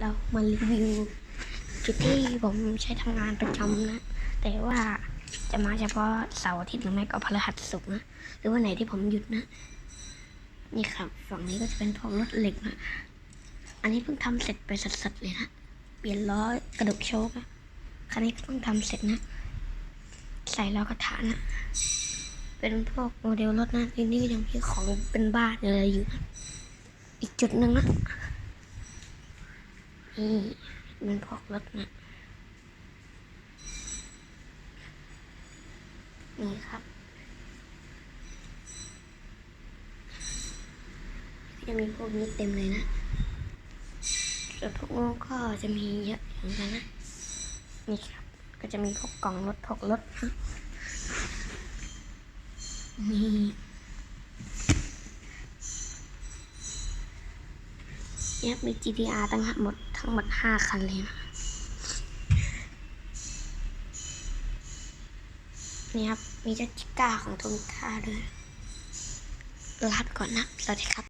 เรามารีวิวจุดที่ผมใช้ทำงานประจำนะ แต่ว่าจะมาเฉพาะเสาร์อาทิตย์หรือไม่ก็พฤหัสศุกร์นะ หรือว่าไหนที่ผมหยุดนะ นี่ครับ ฝั่งนี้ก็จะเป็นพวกรถเหล็กนะ อันนี้เพิ่งทำเสร็จไปสดๆเลยนะ เปลี่ยนล้อกระดกโชคนะคันนี้เพิ่งทำเสร็จนะ ใส่ล้อกระถานะ เป็นพวกโมเดลรถนะที่นี่ก็ยังมีของเป็นบ้านอะไรอยู่นะอีกจุดหนึ่งนะ นี่เป็นพวกรถนะนี่ครับจะมีพวกนี้เต็มเลยนะส่วนพวกนู้นก็จะมีเยอะเหมือนกันนะ นี่ครับ ก็จะมีพวกกล่องรถพวกรถนะนี่ เนี่ยมี GTR ตั้งหมดทั้งหมดห้าคันเลยนะนี่ครับ มีเจ้าจิก้าของโทมิก้าด้วยลาไปก่อนนะ สวัสดีครับ